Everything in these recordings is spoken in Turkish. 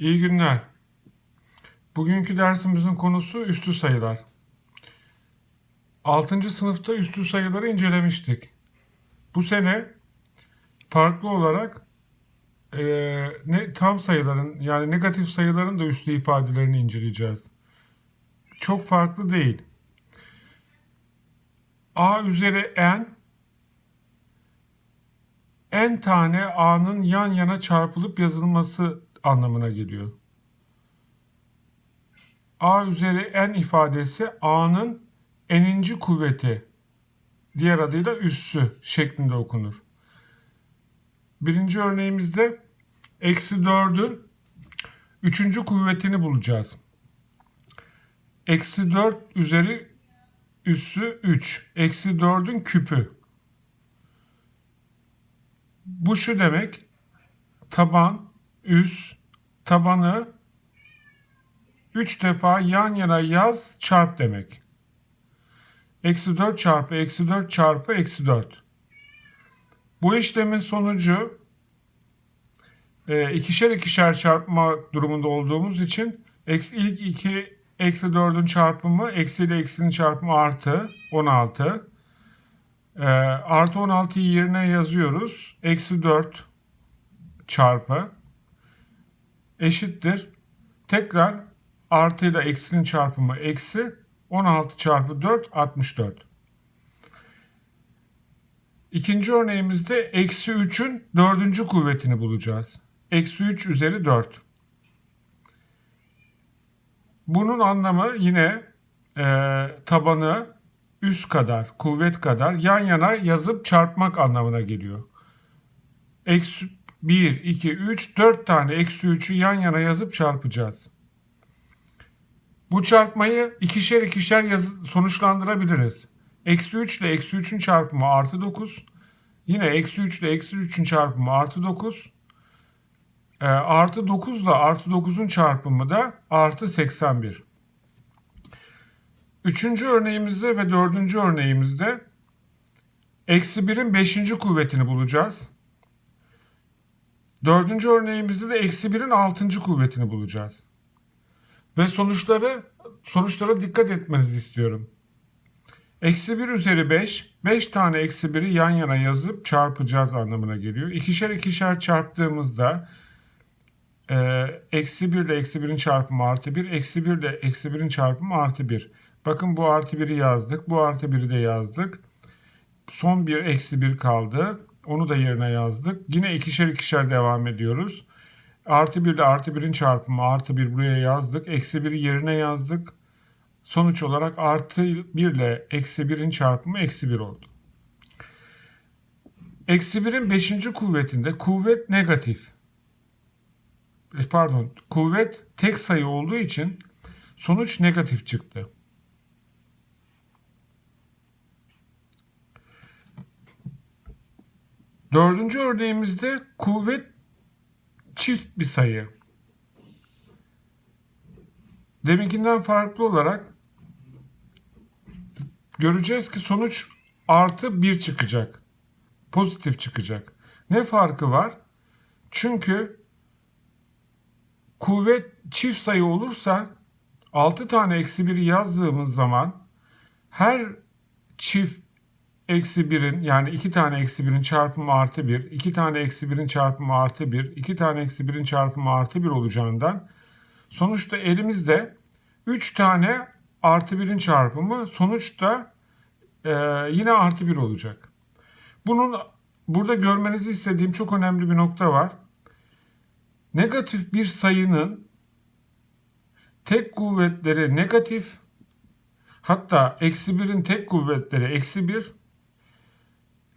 İyi günler. Bugünkü dersimizin konusu üstü sayılar. 6. sınıfta üstü sayıları incelemiştik. Bu sene farklı olarak eee, ne tam sayıların yani negatif sayıların da üslü ifadelerini inceleyeceğiz. Çok farklı değil. A üzeri n n tane a'nın yan yana çarpılıp yazılması anlamına geliyor. a üzeri n ifadesi a'nın n'inci kuvveti diğer adıyla üssü şeklinde okunur. Birinci örneğimizde eksi 4'ün üçüncü kuvvetini bulacağız. Eksi 4 üzeri üssü 3. Eksi 4'ün küpü. Bu şu demek. Taban, üs, tabanı 3 defa yan yana yaz çarp demek. Eksi 4 çarpı eksi 4 çarpı eksi 4. Bu işlemin sonucu e, ikişer ikişer çarpma durumunda olduğumuz için ilk iki eksi 4'ün çarpımı eksi ile eksinin çarpımı artı 16. E, artı 16'yı yerine yazıyoruz. Eksi 4 çarpı eşittir. Tekrar artı ile eksinin çarpımı eksi 16 çarpı 4 64. İkinci örneğimizde eksi 3'ün dördüncü kuvvetini bulacağız. Eksi 3 üzeri 4. Bunun anlamı yine e, tabanı üst kadar, kuvvet kadar yan yana yazıp çarpmak anlamına geliyor. Eksi 1, 2, 3, 4 tane eksi 3'ü yan yana yazıp çarpacağız. Bu çarpmayı ikişer ikişer yazı, sonuçlandırabiliriz. Eksi 3 ile eksi 3'ün çarpımı artı 9. Yine eksi 3 ile eksi 3'ün çarpımı artı 9. E, artı 9 ile artı 9'un çarpımı da artı 81. Üçüncü örneğimizde ve dördüncü örneğimizde eksi 1'in beşinci kuvvetini bulacağız. Dördüncü örneğimizde de eksi 1'in altıncı kuvvetini bulacağız. Ve sonuçları sonuçlara dikkat etmenizi istiyorum. Eksi 1 üzeri 5, 5 tane eksi 1'i yan yana yazıp çarpacağız anlamına geliyor. İkişer ikişer çarptığımızda e, eksi 1 ile eksi 1'in çarpımı artı 1, eksi 1 ile eksi 1'in çarpımı artı 1. Bakın bu artı 1'i yazdık, bu artı 1'i de yazdık. Son bir eksi 1 kaldı. Onu da yerine yazdık. Yine ikişer ikişer devam ediyoruz. Artı 1 ile artı 1'in çarpımı artı 1 buraya yazdık. Eksi 1'i yerine yazdık. Sonuç olarak artı 1 ile eksi 1'in çarpımı eksi 1 oldu. Eksi 1'in 5. kuvvetinde kuvvet negatif. E, Pardon kuvvet tek sayı olduğu için sonuç negatif çıktı. Dördüncü örneğimizde kuvvet çift bir sayı. Deminkinden farklı olarak göreceğiz ki sonuç artı 1 çıkacak. Pozitif çıkacak. Ne farkı var? Çünkü kuvvet çift sayı olursa 6 tane eksi 1'i yazdığımız zaman her çift eksi 1'in yani 2 tane eksi 1'in çarpımı artı 1, 2 tane eksi 1'in çarpımı artı 1, 2 tane eksi 1'in çarpımı artı 1 olacağından sonuçta elimizde 3 tane artı 1'in çarpımı sonuçta e, yine artı 1 olacak. Bunun burada görmenizi istediğim çok önemli bir nokta var. Negatif bir sayının tek kuvvetleri negatif hatta eksi 1'in tek kuvvetleri eksi 1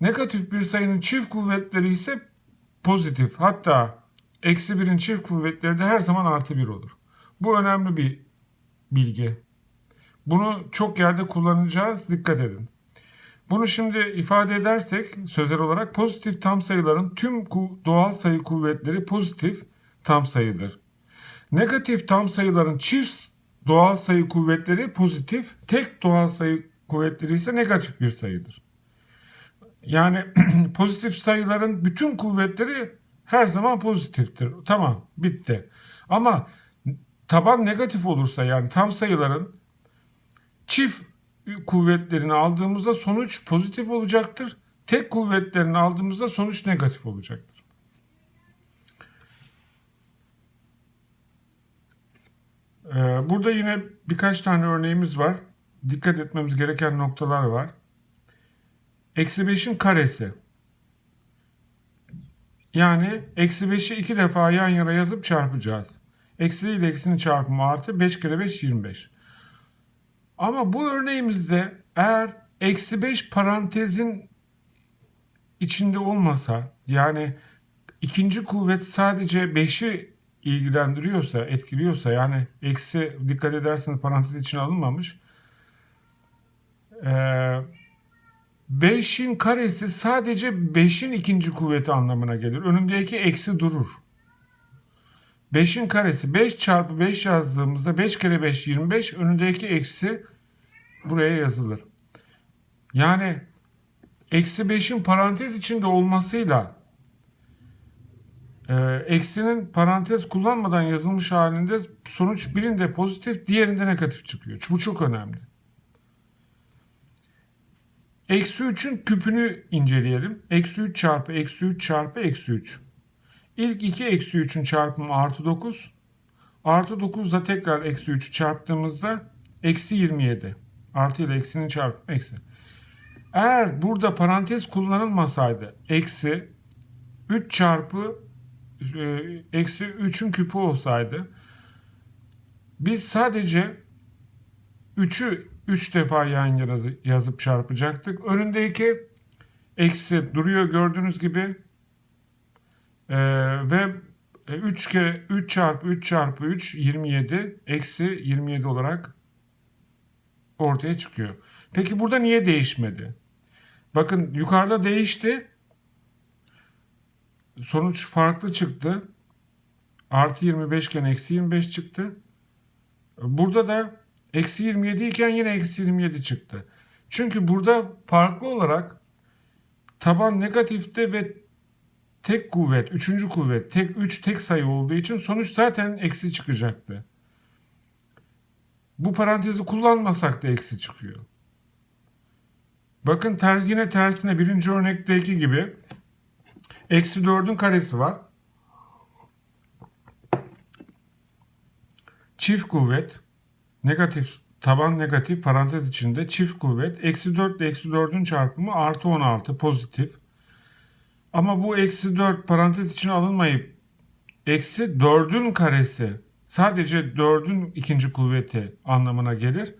Negatif bir sayının çift kuvvetleri ise pozitif. Hatta eksi 1'in çift kuvvetleri de her zaman artı 1 olur. Bu önemli bir bilgi. Bunu çok yerde kullanacağız. Dikkat edin. Bunu şimdi ifade edersek sözel olarak pozitif tam sayıların tüm doğal sayı kuvvetleri pozitif tam sayıdır. Negatif tam sayıların çift doğal sayı kuvvetleri pozitif, tek doğal sayı kuvvetleri ise negatif bir sayıdır. Yani pozitif sayıların bütün kuvvetleri her zaman pozitiftir. Tamam bitti. Ama taban negatif olursa yani tam sayıların çift kuvvetlerini aldığımızda sonuç pozitif olacaktır. Tek kuvvetlerini aldığımızda sonuç negatif olacaktır. Ee, Burada yine birkaç tane örneğimiz var. Dikkat etmemiz gereken noktalar var. Eksi 5'in karesi. Yani eksi 5'i iki defa yan yana yazıp çarpacağız. Eksi ile eksinin çarpımı artı 5 kere 5 25. Ama bu örneğimizde eğer eksi 5 parantezin içinde olmasa yani ikinci kuvvet sadece 5'i ilgilendiriyorsa, etkiliyorsa yani eksi dikkat ederseniz parantez içine alınmamış. Ee, 5'in karesi sadece 5'in ikinci kuvveti anlamına gelir. Önündeki eksi durur. 5'in karesi 5 çarpı 5 yazdığımızda 5 kere 5 25 önündeki eksi buraya yazılır. Yani eksi 5'in parantez içinde olmasıyla e, eksinin parantez kullanmadan yazılmış halinde sonuç birinde pozitif diğerinde negatif çıkıyor. Bu çok önemli. Eksi 3'ün küpünü inceleyelim. Eksi 3 çarpı eksi 3 çarpı eksi 3. İlk iki eksi 3'ün çarpımı artı 9. Artı 9 da tekrar eksi 3'ü çarptığımızda eksi 27. Artı ile eksinin çarpımı eksi. Eğer burada parantez kullanılmasaydı eksi 3 çarpı e, eksi 3'ün küpü olsaydı biz sadece 3'ü 3 defa yan yana yazıp çarpacaktık. Önündeki eksi duruyor gördüğünüz gibi ee, ve 3 kere 3 çarpı 3 çarpı 3 27 eksi 27 olarak ortaya çıkıyor. Peki burada niye değişmedi? Bakın yukarıda değişti. Sonuç farklı çıktı. Artı 25 iken eksi 25 çıktı. Burada da eksi 27 iken yine eksi 27 çıktı. Çünkü burada farklı olarak taban negatifte ve tek kuvvet, üçüncü kuvvet, tek 3 tek sayı olduğu için sonuç zaten eksi çıkacaktı. Bu parantezi kullanmasak da eksi çıkıyor. Bakın ters yine tersine birinci örnekteki gibi eksi 4'ün karesi var. Çift kuvvet, negatif taban negatif parantez içinde çift kuvvet. Eksi 4 ile eksi 4'ün çarpımı artı 16 pozitif. Ama bu eksi 4 parantez içine alınmayıp eksi 4'ün karesi sadece 4'ün ikinci kuvveti anlamına gelir.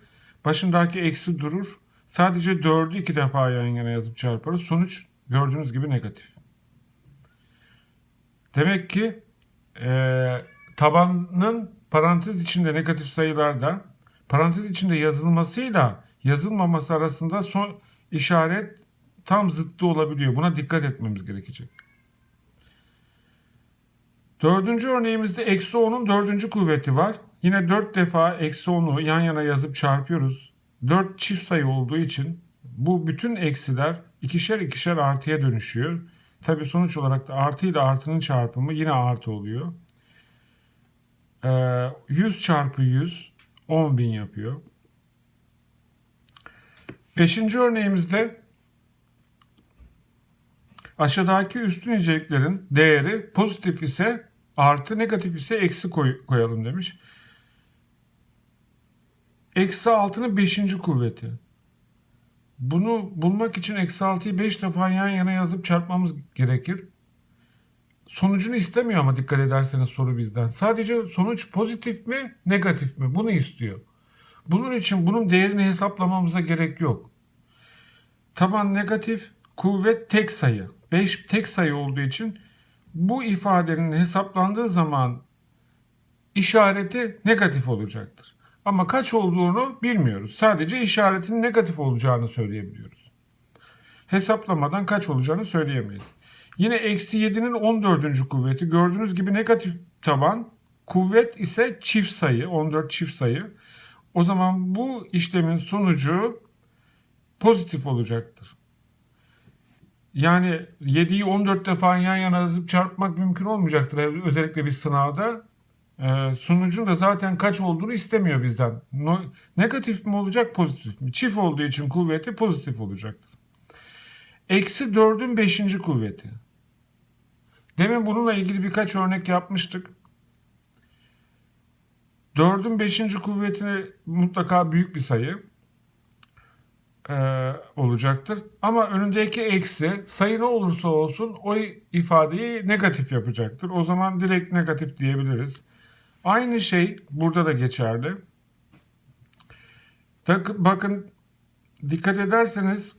Başındaki eksi durur. Sadece 4'ü iki defa yan yana yazıp çarparız. Sonuç gördüğünüz gibi negatif. Demek ki e, tabanın parantez içinde negatif sayılarda parantez içinde yazılmasıyla yazılmaması arasında son işaret tam zıttı olabiliyor. Buna dikkat etmemiz gerekecek. Dördüncü örneğimizde eksi 10'un dördüncü kuvveti var. Yine dört defa eksi 10'u yan yana yazıp çarpıyoruz. Dört çift sayı olduğu için bu bütün eksiler ikişer ikişer artıya dönüşüyor. Tabi sonuç olarak da artı ile artının çarpımı yine artı oluyor. Ee, 100 çarpı 100 10.000 yapıyor. Beşinci örneğimizde aşağıdaki üstün niceliklerin değeri pozitif ise artı negatif ise eksi koy, koyalım demiş. Eksi 6'nın 5. kuvveti. Bunu bulmak için eksi 6'yı 5 defa yan yana yazıp çarpmamız gerekir. Sonucunu istemiyor ama dikkat ederseniz soru bizden. Sadece sonuç pozitif mi negatif mi bunu istiyor. Bunun için bunun değerini hesaplamamıza gerek yok. Taban negatif, kuvvet tek sayı. 5 tek sayı olduğu için bu ifadenin hesaplandığı zaman işareti negatif olacaktır. Ama kaç olduğunu bilmiyoruz. Sadece işaretinin negatif olacağını söyleyebiliyoruz. Hesaplamadan kaç olacağını söyleyemeyiz. Yine eksi 7'nin 14. kuvveti. Gördüğünüz gibi negatif taban. Kuvvet ise çift sayı. 14 çift sayı. O zaman bu işlemin sonucu pozitif olacaktır. Yani 7'yi 14 defa yan yana yazıp çarpmak mümkün olmayacaktır. Özellikle bir sınavda. Ee, sunucun da zaten kaç olduğunu istemiyor bizden. Negatif mi olacak pozitif mi? Çift olduğu için kuvveti pozitif olacaktır. Eksi 4'ün 5. kuvveti. Demin bununla ilgili birkaç örnek yapmıştık. 4'ün 5. kuvvetini mutlaka büyük bir sayı e, olacaktır. Ama önündeki eksi sayı ne olursa olsun o ifadeyi negatif yapacaktır. O zaman direkt negatif diyebiliriz. Aynı şey burada da geçerli. Bakın dikkat ederseniz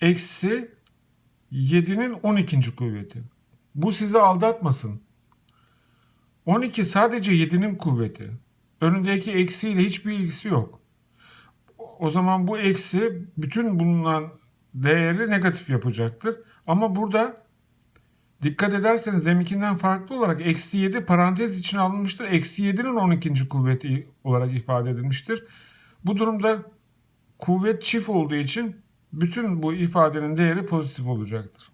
eksi 7'nin 12. kuvveti. Bu sizi aldatmasın. 12 sadece 7'nin kuvveti. Önündeki eksiyle hiçbir ilgisi yok. O zaman bu eksi bütün bulunan değeri negatif yapacaktır. Ama burada dikkat ederseniz deminkinden farklı olarak eksi 7 parantez içine alınmıştır. Eksi 7'nin 12. kuvveti olarak ifade edilmiştir. Bu durumda kuvvet çift olduğu için bütün bu ifadenin değeri pozitif olacaktır.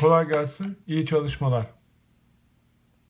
Kolay gelsin. İyi çalışmalar.